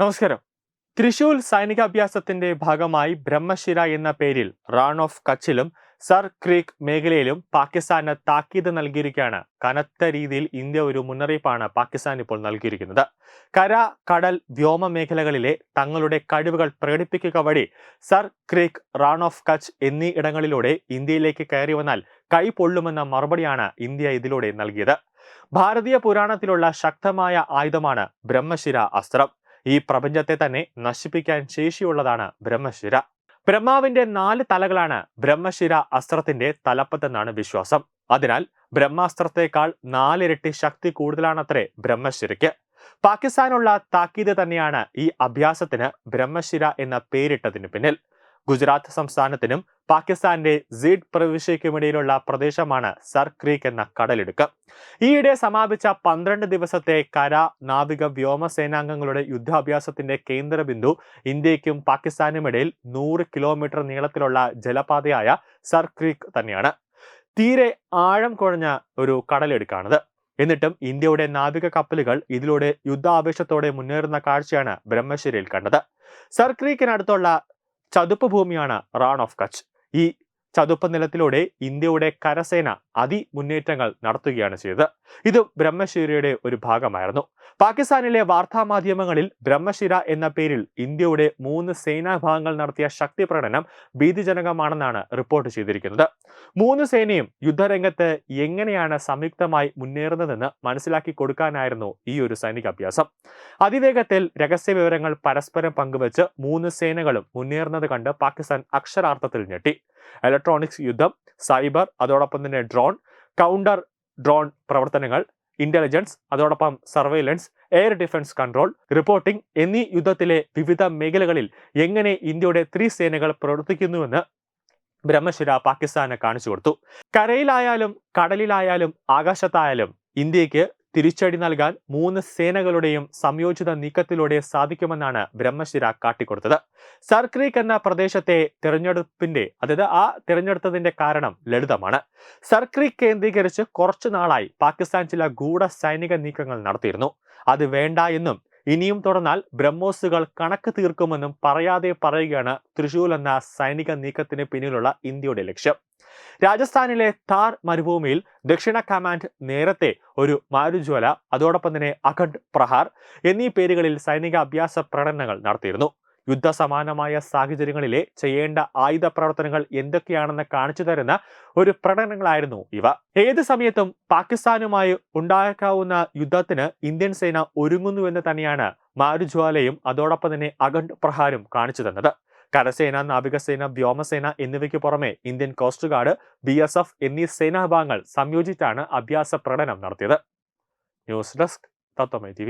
നമസ്കാരം. തൃശൂർ സൈനികാഭ്യാസത്തിന്റെ ഭാഗമായി ബ്രഹ്മശിര എന്ന പേരിൽ റാൺ ഓഫ് കച്ചിലും സർ ക്രീക്ക് മേഖലയിലും പാകിസ്ഥാന് താക്കീത് നൽകിയിരിക്കുകയാണ്. കനത്ത രീതിയിൽ ഇന്ത്യ ഒരു മുന്നറിയിപ്പാണ് പാകിസ്ഥാൻ ഇപ്പോൾ നൽകിയിരിക്കുന്നത്. കര കടൽ വ്യോമ മേഖലകളിലെ തങ്ങളുടെ കഴിവുകൾ പ്രകടിപ്പിക്കുക വഴി Sir Creek Rann of Kutch എന്നീ ഇടങ്ങളിലൂടെ ഇന്ത്യയിലേക്ക് കയറി വന്നാൽ കൈ പൊള്ളുമെന്ന മറുപടിയാണ് ഇന്ത്യ ഇതിലൂടെ നൽകിയത്. ഭാരതീയ പുരാണത്തിലുള്ള ശക്തമായ ആയുധമാണ് ബ്രഹ്മശിര അസ്ത്രം. ഈ പ്രപഞ്ചത്തെ തന്നെ നശിപ്പിക്കാൻ ശേഷിയുള്ളതാണ് ബ്രഹ്മശിര. ബ്രഹ്മാവിന്റെ നാല് തലകളാണ് ബ്രഹ്മശിര അസ്ത്രത്തിന്റെ തലപ്പത്തെന്നാണ് വിശ്വാസം. അതിനാൽ ബ്രഹ്മാസ്ത്രത്തെക്കാൾ നാലിരട്ടി ശക്തി കൂടുതലാണത്രേ ബ്രഹ്മശിരയ്ക്ക്. പാകിസ്ഥാനുള്ള താക്കീത് തന്നെയാണ് ഈ അഭ്യാസത്തിന് ബ്രഹ്മശിര എന്ന പേരിട്ടതിന് പിന്നിൽ. ഗുജറാത്ത് സംസ്ഥാനത്തിനും പാകിസ്ഥാന്റെ സീഡ് പ്രവിശ്യയ്ക്കുമിടയിലുള്ള പ്രദേശമാണ് സർ ക്രീക്ക് എന്ന കടലിടുക്ക്. ഈയിടെ സമാപിച്ച പന്ത്രണ്ട് ദിവസത്തെ കര നാവിക വ്യോമസേനാംഗങ്ങളുടെ യുദ്ധാഭ്യാസത്തിന്റെ കേന്ദ്രബിന്ദു ഇന്ത്യക്കും പാകിസ്ഥാനുമിടയിൽ നൂറ് കിലോമീറ്റർ നീളത്തിലുള്ള ജലപാതയായ സർ ക്രീക്ക് തന്നെയാണ്. തീരെ ആഴം കുഴഞ്ഞ ഒരു കടലിടുക്കാണിത്. എന്നിട്ടും ഇന്ത്യയുടെ നാവിക കപ്പലുകൾ ഇതിലൂടെ യുദ്ധാവേശത്തോടെ മുന്നേറുന്ന കാഴ്ചയാണ് ബ്രഹ്മശ്ശേരിയിൽ കണ്ടത്. സർ ക്രീക്കിനടുത്തുള്ള ചതുപ്പ് ഭൂമിയാണ് റാൺ ഓഫ് കച്ച് ഈ ചതുപ്പ് നിലത്തിലൂടെ ഇന്ത്യയുടെ കരസേന അതിമുന്നേറ്റങ്ങൾ നടത്തുകയാണ് ചെയ്തത്. ഇത് ബ്രഹ്മശിരയുടെ ഒരു ഭാഗമായിരുന്നു. പാകിസ്ഥാനിലെ വാർത്താമാധ്യമങ്ങളിൽ ബ്രഹ്മശിര എന്ന പേരിൽ ഇന്ത്യയുടെ മൂന്ന് സേനാഭാഗങ്ങൾ നടത്തിയ ശക്തി പ്രകടനം ഭീതിജനകമാണെന്നാണ് റിപ്പോർട്ട് ചെയ്തിരിക്കുന്നത്. മൂന്ന് സേനയും യുദ്ധരംഗത്ത് എങ്ങനെയാണ് സംയുക്തമായി മുന്നേറുന്നതെന്ന് മനസ്സിലാക്കി കൊടുക്കാനായിരുന്നു ഈ ഒരു സൈനിക അഭ്യാസം അതിവേഗത്തിൽ രഹസ്യ വിവരങ്ങൾ പരസ്പരം പങ്കുവച്ച് മൂന്ന് സേനകളും മുന്നേറുന്നത് കണ്ട് പാകിസ്ഥാൻ അക്ഷരാർത്ഥത്തിൽ ഞെട്ടി. ഇലക്ട്രോണിക്സ് യുദ്ധം സൈബർ അതോടൊപ്പം തന്നെ ഡ്രോൺ കൗണ്ടർ ഡ്രോൺ പ്രവർത്തനങ്ങൾ ഇന്റലിജൻസ് അതോടൊപ്പം surveillance air defence control reporting എന്നീ യുദ്ധത്തിലെ വിവിധ മേഖലകളിൽ എങ്ങനെ ഇന്ത്യയുടെ ത്രീ സേനകൾ പ്രവർത്തിക്കുന്നുവെന്ന് ബ്രഹ്മശിര പാകിസ്ഥാനെ കാണിച്ചു കൊടുത്തു. കരയിലായാലും കടലിലായാലും ആകാശത്തായാലും ഇന്ത്യയ്ക്ക് തിരിച്ചടി നൽകാൻ മൂന്ന് സേനകളുടെയും സംയോജിത നീക്കത്തിലൂടെ സാധിക്കുമെന്നാണ് ബ്രഹ്മശിര കാട്ടിക്കൊടുത്തത്. സർക്രീക്ക് എന്ന പ്രദേശത്തെ തിരഞ്ഞെടുപ്പിന്റെ അതായത് ആ തിരഞ്ഞെടുത്തതിന്റെ കാരണം ലളിതമാണ്. സർക്രീക്ക് കേന്ദ്രീകരിച്ച് കുറച്ചു നാളായി പാകിസ്ഥാൻ ചില ഗൂഢ സൈനിക നീക്കങ്ങൾ നടത്തിയിരുന്നു. അത് വേണ്ട എന്നും ഇനിയും തുടർന്നാൽ ബ്രഹ്മോസുകൾ കണക്ക് തീർക്കുമെന്നും പറയാതെ പറയുകയാണ് തൃശൂൽ എന്ന സൈനിക നീക്കത്തിന് പിന്നിലുള്ള ഇന്ത്യയുടെ ലക്ഷ്യം. രാജസ്ഥാനിലെ താർ മരുഭൂമിയിൽ ദക്ഷിണ കമാൻഡ് നേരത്തെ ഒരു മാരുജ്വല അതോടൊപ്പം തന്നെ അഖണ്ഡ് പ്രഹാർ എന്നീ പേരുകളിൽ സൈനിക അഭ്യാസ പ്രകടനങ്ങൾ നടത്തിയിരുന്നു. യുദ്ധസമാനമായ സാഹചര്യങ്ങളിലെ ചെയ്യേണ്ട ആയുധ പ്രവർത്തനങ്ങൾ എന്തൊക്കെയാണെന്ന് കാണിച്ചു തരുന്ന ഒരു പ്രകടനങ്ങളായിരുന്നു ഇവ. ഏത് സമയത്തും പാകിസ്ഥാനുമായി ഉണ്ടായേക്കാവുന്ന യുദ്ധത്തിന് ഇന്ത്യൻ സേന ഒരുങ്ങുന്നുവെന്ന് തന്നെയാണ് മാരുജ്വാലയും അതോടൊപ്പം തന്നെ അഖണ്ഡ് പ്രഹാരും കാണിച്ചു തന്നത്. കരസേന നാവികസേന വ്യോമസേന എന്നിവയ്ക്ക് പുറമെ Indian coast guard B S F എന്നീ സേനാഭാഗങ്ങൾ സംയോജിച്ചാണ് അഭ്യാസ പ്രകടനം നടത്തിയത്. ന്യൂസ് ഡെസ്ക് തത്വമൈ ടി